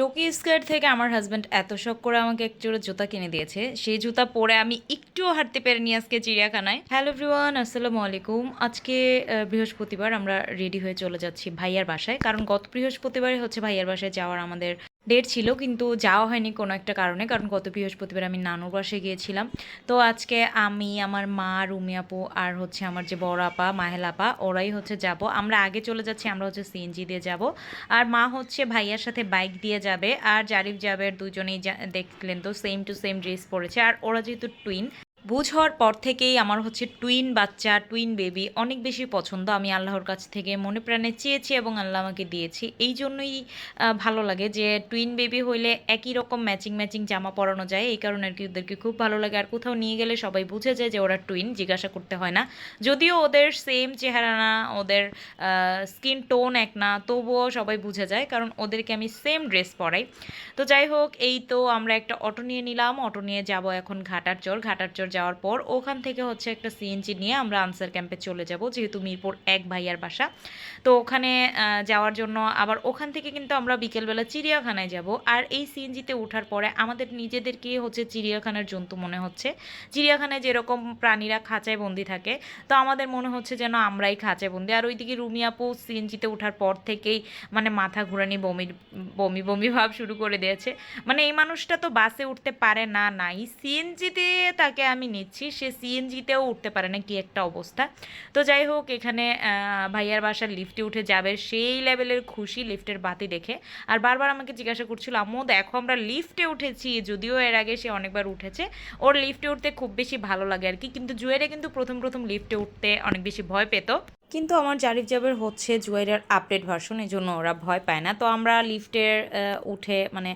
টোকি square থেকে আমার husband এত শখ করে আমাকে এক জোড়া জুতা কিনে দিয়েছে। সেই জুতা পরে আমি একটুও হাঁটতে পারিনি আজকে চিড়িয়াখানায়। হ্যালো এভরিওয়ান আসসালামু আলাইকুম। আজকে বৃহস্পতিবার আমরা রেডি হয়ে চলে যাচ্ছি ভাইয়ার বাসায়। কারণ গত বৃহস্পতিবারে হচ্ছে ভাইয়ার বাসায় যাওয়ার আমাদের ডেট ছিল, কিন্তু যাওয়া হয়নি কোনো একটা কারণে, কারণ গত বৃহস্পতিবার আমি নানুর বাসায় গিয়েছিলাম। তো আজকে আমি, আমার মা, রুমি আপু আর হচ্ছে আমার যে বড় আপা, মাহেল আপা, ওরাই হচ্ছে যাব। আমরা আগে চলে যাচ্ছি, আমরা হচ্ছে সিএনজি দিয়ে যাব। আর মা হচ্ছে ভাইয়ার সাথে বাইক দিয়ে যাবে। আর জারিফ যাবের দুজনেই দেখলেন তো সেম টু সেম ড্রেস পরেছে। আর ওরা যেহেতু টুইন বুঝ হওয়ার পর থেকেই আমার হচ্ছে টুইন বাচ্চা টুইন বেবি অনেক বেশি পছন্দ। আমি আল্লাহর কাছ থেকে মনে প্রাণে চেয়েছি এবং আল্লাহ আমাকে দিয়েছি। এই জন্যই ভালো লাগে যে টুইন বেবি হইলে একই রকম ম্যাচিং ম্যাচিং জামা পরানো যায়। এই কারণে আর কি ওদেরকে খুব ভালো লাগে। আর কোথাও নিয়ে গেলে সবাই বুঝে যায় যে ওরা টুইন জিজ্ঞাসা করতে হয় না। যদিও ওদের সেম চেহারা না, ওদের স্কিন টোন এক না, তবুও সবাই বুঝে যায় কারণ ওদেরকে আমি সেম ড্রেস পরাই। তো যাই হোক, এই তো আমরা একটা অটো নিয়ে নিলাম। অটো নিয়ে যাব এখন ঘাটার চর ঘাটার চর যাওয়ার পর ওখান থেকে হচ্ছে একটা সিএনজি নিয়ে আমরা আনসার ক্যাম্পে চলে যাব, যেহেতু মিরপুর এক ভাইয়ার বাসা। তো ওখানে যাওয়ার জন্য আবার ওখান থেকে কিন্তু আমরা বিকেলবেলা চিড়িয়াখানায় যাব। আর এই সিএনজিতে ওঠার পরে আমাদের নিজেদেরকেই হচ্ছে চিড়িয়াখানার জন্তু মনে হচ্ছে। চিড়িয়াখানায় যেরকম প্রাণীরা খাঁচায় বন্দি থাকে, তো আমাদের মনে হচ্ছে যেন আমরাই খাঁচায় বন্দি। আর ওইদিকে রুমি আপু সিএনজিতে ওঠার পর থেকেই মানে মাথা ঘুরানি বমি বমি বমি ভাব শুরু করে দিয়েছে। মানে এই মানুষটা তো বাসে উঠতে পারে না, নাই। সিএনজিতে তাকে আমি নিচ্ছি, সে সিএনজিতেও উঠতে পারে না, কি একটা অবস্থা। তো যাই হোক, এখানে ভাইয়ার বাসার লিফটে উঠে যাবে, সেই লেভেলের খুশি লিফটের বাতি দেখে। আর বারবার আমাকে জিজ্ঞাসা করছিল, আম্মু, দেখো আমরা লিফটে উঠেছি, যদিও এর আগে সে অনেকবার উঠেছে। ওর লিফটে উঠতে খুব বেশি ভালো লাগে আর কি। কিন্তু জুয়েরে কিন্তু প্রথম প্রথম লিফটে উঠতে অনেক বেশি ভয় পেত। কিন্তু আমার জারিফ জাবের হচ্ছে জুয়েরের আপডেট ভার্সন এই জন্য ওরা ভয় পায় না। তো আমরা লিফটের উঠে মানে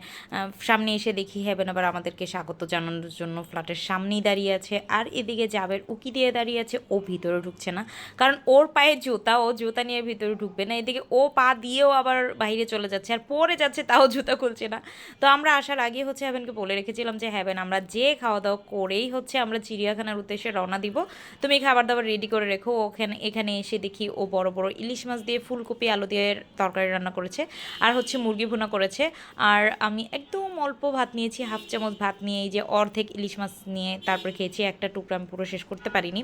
সামনে এসে দেখি হেবেন আবার আমাদেরকে স্বাগত জানানোর জন্য ফ্ল্যাটের সামনেই দাঁড়িয়ে আছে। আর এদিকে জাবের উকি দিয়ে দাঁড়িয়ে আছে, ও ভিতরে ঢুকছে না। কারণ ওর পায়ে জুতা, ও জুতা নিয়ে ভিতরে ঢুকবে না। এদিকে ও পা দিয়েও আবার বাইরে চলে যাচ্ছে, আর পরে যাচ্ছে, তাও জুতা খুলছে না। তো আমরা আসার আগে হচ্ছে হ্যাভেনকে বলে রেখেছিলাম যে হ্যাভেন আমরা যে খাওয়া দাওয়া করেই হচ্ছে আমরা চিড়িয়াখানার উদ্দেশ্যে রওনা দিব। তুমি খাবার দাবার রেডি করে রেখো, ওখানে, এখানে এসে দেখি ও বড় বড় ইলিশ মাছ দিয়ে ফুলকপি, আলু দিয়ে তরকারি রান্না করেছে। আর হচ্ছে মুরগি ভুনা করেছে। আর আমি একদম অল্প ভাত নিয়েছি, হাফ চামচ ভাত নিয়ে এই যে অর্ধেক ইলিশ মাছ নিয়ে তারপরে খেয়েছি, একটা টুকরা আমি পুরো শেষ করতে পারিনি।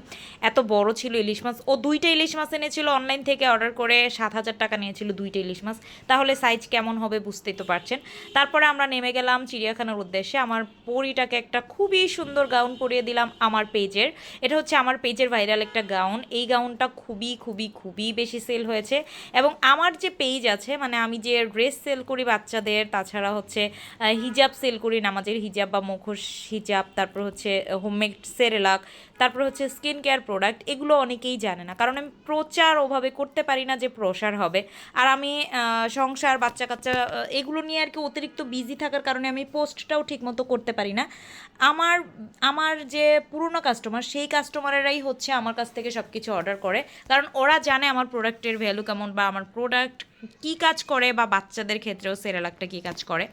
এত বড় ছিল ইলিশ মাছ। ও দুইটা ইলিশ মাছ এনেছিল অনলাইন থেকে অর্ডার করে, সাত হাজার টাকা নিয়েছিল দুইটা ইলিশ মাছ। তাহলে সাইজ কেমন হবে বুঝতেই তো পারছেন। তারপরে আমরা নেমে গেলাম চিড়িয়াখানার উদ্দেশ্যে। আমার পরিটাকে একটা খুবই সুন্দর গাউন পরিয়ে দিলাম আমার পেজের। এটা হচ্ছে আমার পেজের ভাইরাল একটা গাউন। এই গাউনটা খুবই খুবই খুবই বেশি সেল হয়েছে। এবং আমার যে পেজ আছে মানে আমি যে ড্রেস সেল করি বাচ্চাদের, তাছাড়া হচ্ছে হিজাব সেল করি নামাজের হিজাব বা মুখোশ হিজাব তারপর হচ্ছে হোমমেড সেরেলাক তারপর হচ্ছে স্কিন কেয়ার প্রোডাক্ট এগুলো অনেকেই জানে না। কারণ আমি প্রচার ওভাবে করতে পারি না যে প্রসার হবে। আর আমি সংসার বাচ্চা কাচ্চা এগুলো নিয়ে আর কি অতিরিক্ত বিজি থাকার কারণে আমি পোস্টটাও ঠিকমতো করতে পারি না। আমার আমার যে পুরনো কাস্টমার সেই কাস্টমারেরাই হচ্ছে আমার কাছ থেকে সব কিছু অর্ডার করে। কারণ ওরা জানে আমার প্রোডাক্টের ভ্যালু কেমন বা আমার প্রোডাক্ট কী কাজ করে বা বাচ্চাদের ক্ষেত্রেও সেরেলাকটা কী কাজ করে?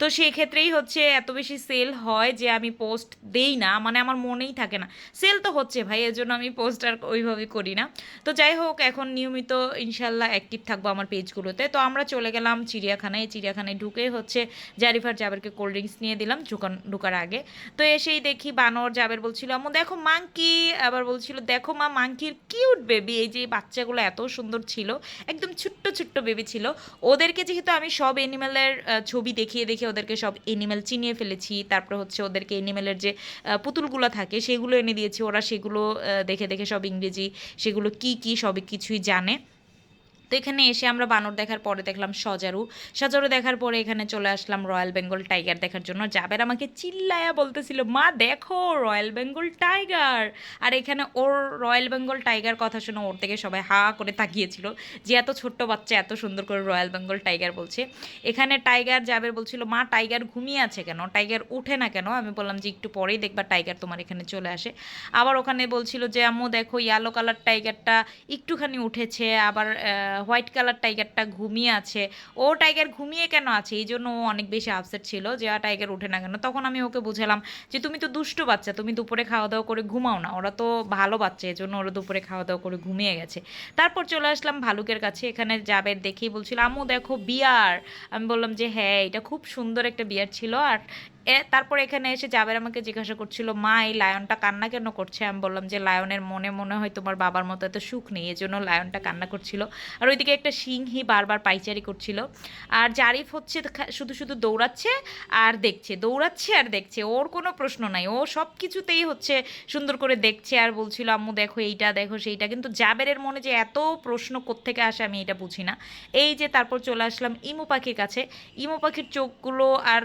তো সেই ক্ষেত্রেই হচ্ছে এত বেশি সেল হয় যে আমি পোস্ট দেই না মানে আমার মনেই থাকে না। সেল তো হচ্ছে ভাই এর জন্য আমি পোস্ট আর ওইভাবে করি না। তো যাই হোক, এখন নিয়মিত ইনশাল্লাহ অ্যাক্টিভ থাকব আমার পেজগুলোতে তো আমরা চলে গেলাম চিড়িয়াখানায়। চিড়িয়াখানায় ঢুকে হচ্ছে জারিফার জাবেরকে কোল্ড ড্রিঙ্কস নিয়ে দিলাম ঢুকান, ঢুকার আগে। তো এসেই দেখি বানর জাবের বলছিল, আম্মু, দেখো মাংকি। আবার বলছিল, দেখো মা, মাংকির কিউট বেবি এই যে বাচ্চাগুলো এত সুন্দর ছিল, একদম ছোট্ট ছোট্ট বেবি ছিল ওদেরকে যেহেতু আমি সব এনিম্যালের ছবি দেখিয়ে দেখে ওদেরকে সব এনিম্যাল চিনিয়ে ফেলেছি, তারপর হচ্ছে ওদেরকে এনিম্যালের যে পুতুলগুলো থাকে সেগুলো এনে দিয়েছি। ওরা সেগুলো দেখে দেখে সব ইংরেজি, সেগুলো কি কি সবই কিছুই জানে। তো এখানে এসে আমরা বানর দেখার পরে দেখলাম সজারু। সজারু দেখার পরে এখানে চলে আসলাম রয়্যাল বেঙ্গল টাইগার দেখার জন্য। জাবের আমাকে চিল্লায়া বলতেছিল, মা, দেখো, রয়্যাল বেঙ্গল টাইগার। আর এখানে ওর রয়্যাল বেঙ্গল টাইগার কথা শুনে ওর থেকে সবাই হা করে তাকিয়েছিল, যে এত ছোট্ট বাচ্চা এত সুন্দর করে রয়্যাল বেঙ্গল টাইগার বলছে। এখানে টাইগার, জাবের বলছিল, মা, টাইগার ঘুমিয়ে আছে কেন? টাইগার উঠে না কেন? আমি বললাম যে, একটু পরেই দেখবা টাইগার তোমার এখানে চলে আসে। আবার ওখানে বলছিল যে, আম্মু, দেখো ইয়েলো কালার টাইগারটা একটুখানি উঠেছে। আবার হোয়াইট কালার টাইগারটা ঘুমিয়ে আছে। ও টাইগার ঘুমিয়ে কেন আছে? এই জন্য ও অনেক বেশি আপসেট ছিল যে টাইগার ওঠে না কেন? তখন আমি ওকে বুঝালাম যে, তুমি তো দুষ্টু বাচ্চা, তুমি দুপুরে খাওয়া দাওয়া করে ঘুমাও না। ওরা তো ভালো বাচ্চা, এই জন্য ওরা দুপুরে খাওয়া দাওয়া করে ঘুমিয়ে গেছে। তারপর চলে আসলাম ভালুকের কাছে। এখানে যাবে দেখেই বলছিল, আম্মু, দেখো বিয়ার। আমি বললাম যে হ্যাঁ এটা খুব সুন্দর একটা বিয়ার ছিল আর তারপর এখানে এসে জাবের আমাকে জিজ্ঞাসা করছিল, মা, এই লায়নটা কান্না কেন করছে? আমি বললাম যে, লায়নের মনে মনে হয় তোমার বাবার মতো এত সুখ নেই, এজন্য লায়নটা কান্না করছিল। আর ওইদিকে একটা সিংহি বারবার পাইচারি করছিল। আর জারিফ হচ্ছে শুধু শুধু দৌড়াচ্ছে আর দেখছে, দৌড়াচ্ছে আর দেখছে, ওর কোনো প্রশ্ন নাই। ও সব কিছুতেই হচ্ছে সুন্দর করে দেখছে আর বলছিল, আম্মু, দেখো এইটা, দেখো সেইটা। কিন্তু জাবেরের মনে যে এত প্রশ্ন কোত্থেকে আসে আমি এটা বুঝি না। এই যে তারপর চলে আসলাম ইমু পাখির কাছে। ইমু পাখির চোখগুলো আর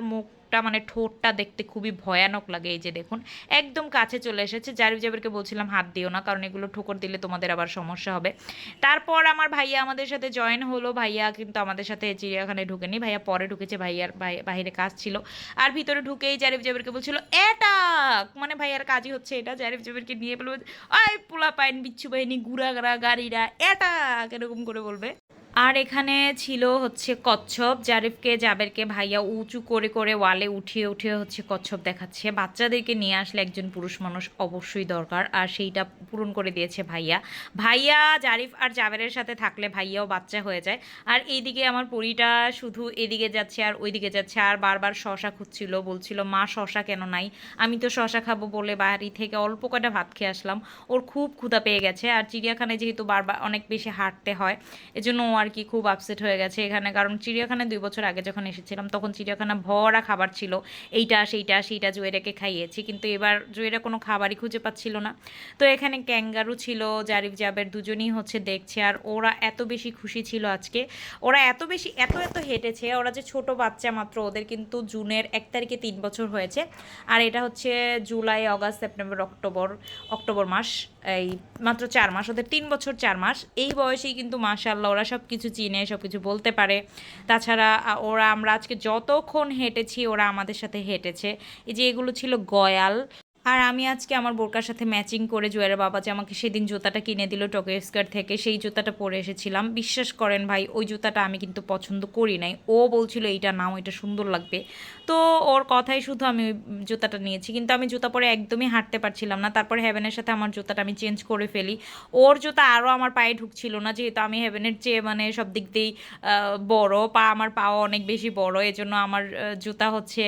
মুখটা মানে ঠোঁটটা দেখতে খুবই ভয়ানক লাগে। এই যে দেখুন, একদম কাছে চলে এসেছে। জারিফ জাবেরকে বলছিলাম, হাত দিও না, কারণ এগুলো ঠোকর দিলে তোমাদের আবার সমস্যা হবে। তারপর আমার ভাইয়া আমাদের সাথে জয়েন হলো। ভাইয়া কিন্তু আমাদের সাথে চিড়িয়াখানায় ঢুকেনি। ভাইয়া পরে ঢুকেছে, ভাইয়ার ভাই- বাইরে কাজ ছিল। আর ভিতরে ঢুকেই জারিফ জাবেরকে বলছিল এটা মানে ভাইয়ার কাজই হচ্ছে এটা। জারিফ জাবেরকে নিয়ে বলবে আই পোলা পাইন বিচ্ছু বাহিনী গুড়া গাড়া গাড়িরা এটা এরকম করে বলবে। আর এখানে ছিল হচ্ছে কচ্ছপ, জারিফকে, জাবেরকে ভাইয়া উঁচু করে করে ওয়ালে উঠিয়ে উঠিয়ে হচ্ছে কচ্ছপ দেখাচ্ছে। বাচ্চাদেরকে নিয়ে আসলে একজন পুরুষ মানুষ অবশ্যই দরকার, আর সেইটা পূরণ করে দিয়েছে ভাইয়া। ভাইয়া, জারিফ আর জাবেরের সাথে থাকলে ভাইয়াও বাচ্চা হয়ে যায়। আর এইদিকে আমার পরিটা শুধু এদিকে যাচ্ছে আর ওইদিকে যাচ্ছে, আর বারবার শশা খুঁজছিল, বলছিল, মা, শশা কেন নাই? আমি তো শশা খাব বলে বাড়ি থেকে অল্প কটা ভাত খেয়ে আসলাম। ওর খুব ক্ষুধা পেয়ে গেছে, আর চিড়িয়াখানায় যেহেতু বারবার অনেক বেশি হাঁটতে হয়, এজন্য আর কি খুব আপসেট হয়ে গেছে এখানে। কারণ চিড়িয়াখানায় দুই বছর আগে যখন এসেছিলাম, তখন চিড়িয়াখানা ভরা খাবার ছিল। এইটা, সেইটা সেইটা জুয়েরাকে খাইয়েছি। কিন্তু এবার জুয়েরা কোনো খাবারই খুঁজে পাচ্ছিল না। তো এখানে ক্যাঙ্গারু ছিল, জারিফ জাবের দুজনই হচ্ছে দেখছে। আর ওরা এত বেশি খুশি ছিল আজকে। ওরা এত বেশি, এত এত হেঁটেছে। ওরা যে ছোট বাচ্চা মাত্র, ওদের কিন্তু জুনের এক তারিখে তিন বছর হয়েছে। আর এটা হচ্ছে July August September, October October মাস। এই মাত্র চার মাস, ওদের তিন বছর চার মাস। এই বয়সেই কিন্তু মাশাল্লাহ ওরা সব কিছু চিনে সব কিছু বলতে পারে। তাছাড়া ওরা আমরা আজকে যতক্ষণ হেঁটেছি, ওরা আমাদের সাথে হেঁটেছে। এই যে এগুলো ছিল গয়াল আর আমি আজকে আমার বোরকার সাথে ম্যাচিং করে জুয়ের বাবা যে আমাকে সেদিন জুতাটা কিনে দিল টোকে স্কার্ট থেকে, সেই জুতাটা পরে এসেছিলাম। বিশ্বাস করেন ভাই, ওই জুতাটা আমি কিন্তু পছন্দ করি নাই। ও বলছিল, এইটা নাও, এটা সুন্দর লাগবে। তো ওর কথাই শুধু আমি ওই জুতাটা নিয়েছি। কিন্তু আমি জুতা পরে একদমই হাঁটতে পারছিলাম না। তারপরে হেভেনের সাথে আমার জুতাটা আমি চেঞ্জ করে ফেলি। ওর জুতা আরও আমার পায়ে ঢুকছিল না, যেহেতু আমি হেভেনের চেয়ে মানে সব দিক দিয়েই বড়। পা আমার পাও অনেক বেশি বড়। এজন্য আমার জুতা হচ্ছে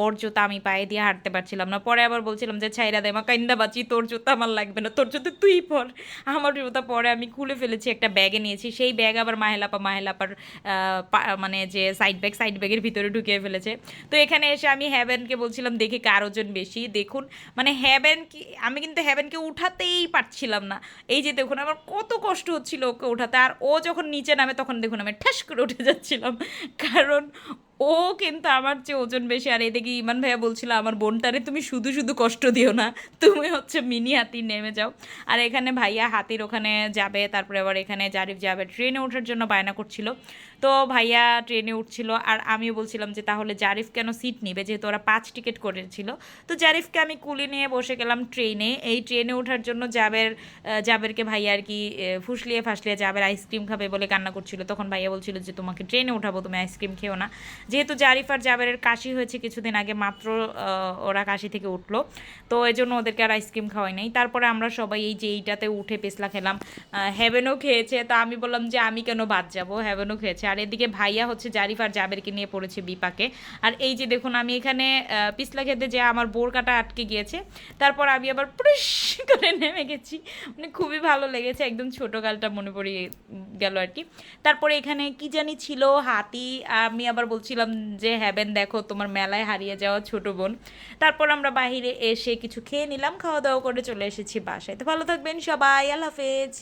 ওর জুতা আমি পায়ে দিয়ে হাঁটতে পারছিলাম না। পরে আবার বলছিলাম যে, ছাইরা দে মা কাইন্দা বাঁচি, তোর জুতা আমার লাগবে না, তোর জুতা তুই পর। আমার জুতা পরে আমি খুলে ফেলেছি, একটা ব্যাগে নিয়েছি, সেই ব্যাগ আবার মাহেলাপা, মাহেলাপার মানে যে সাইড ব্যাগ সাইড ব্যাগের ভিতরে ঢুকিয়ে ফেলেছে। তো এখানে এসে আমি হ্যাভেনকে বলছিলাম, দেখি কার ওজন বেশি, দেখুন। মানে হ্যাভেন কি, আমি কিন্তু হ্যাভেনকে উঠাতেই পারছিলাম না। এই যে দেখুন, আমার কত কষ্ট হচ্ছিল ওকে উঠাতে, আর ও যখন নিচে নামে, তখন দেখুন আমি ঠাস করে উঠে যাচ্ছিলাম। কারণ ও কিন্তু আমার চেয়ে ওজন বেশি। আর এদিকে ইমান ভাইয়া বলছিল, আমার বোনটারে তুমি শুধু শুধু কষ্ট দিও না, তুমি হচ্ছে মিনি হাতি নেমে যাও। আর এখানে ভাইয়া হাতির ওখানে যাবে, তারপরে আবার এখানে জারিফ যাবে। ট্রেনে ওঠার জন্য বায়না করছিল। তো ভাইয়া ট্রেনে উঠছিল, আর আমিও বলছিলাম যে, তাহলে জারিফ কেন সিট নিবে? যেহেতু ওরা পাঁচ টিকিট করেছিল। তো জারিফকে আমি কুলি নিয়ে বসে গেলাম ট্রেনে। এই ট্রেনে ওঠার জন্য জাবের জাবেরকে ভাইয়া আর কি ফুসলিয়ে ফাসলিয়ে জাবের আইসক্রিম খাবে বলে কান্না করছিল। তখন ভাইয়া বলছিল যে, তোমাকে ট্রেনে উঠাবো তুমি আইসক্রিম খেও না। যেহেতু জারিফ আর জাবেরের কাশি হয়েছে কিছুদিন আগে, মাত্র ওরা কাশি থেকে উঠল। তো এই জন্য ওদেরকে আর আইসক্রিম খাওয়াই নাই। তারপরে আমরা সবাই এই যে এইটাতে উঠে পেসলা খেলাম। হ্যাভেনও খেয়েছে। তো আমি বললাম যে, আমি কেন বাদ যাব? হ্যাভেনও খেয়েছে। আর এদিকে ভাইয়া হচ্ছে জারিফ আর জাবেরকে নিয়ে পড়েছে বিপাকে। আর এই যে দেখুন, আমি এখানে পিছলা খেতে যে আমার বোর কাটা আটকে গিয়েছে। তারপর আমি আবার পুরুষ করে নেমে গেছি। মানে খুবই ভালো লেগেছে। একদম ছোটো গালটা মনে পড়ে গেল আর কি। তারপরে এখানে কি জানি ছিল, হাতি। আমি আবার বলছিলাম যে হ্যাবেন দেখো তোমার মেলায় হারিয়ে যাওয়া ছোট বোন। তারপর আমরা বাইরে এসে কিছু খেয়ে নিলাম, খাওয়া দাওয়া করে চলে এসেছি বাসায়। তো ভালো থাকবেন সবাই, আল্লাহ হাফেজ।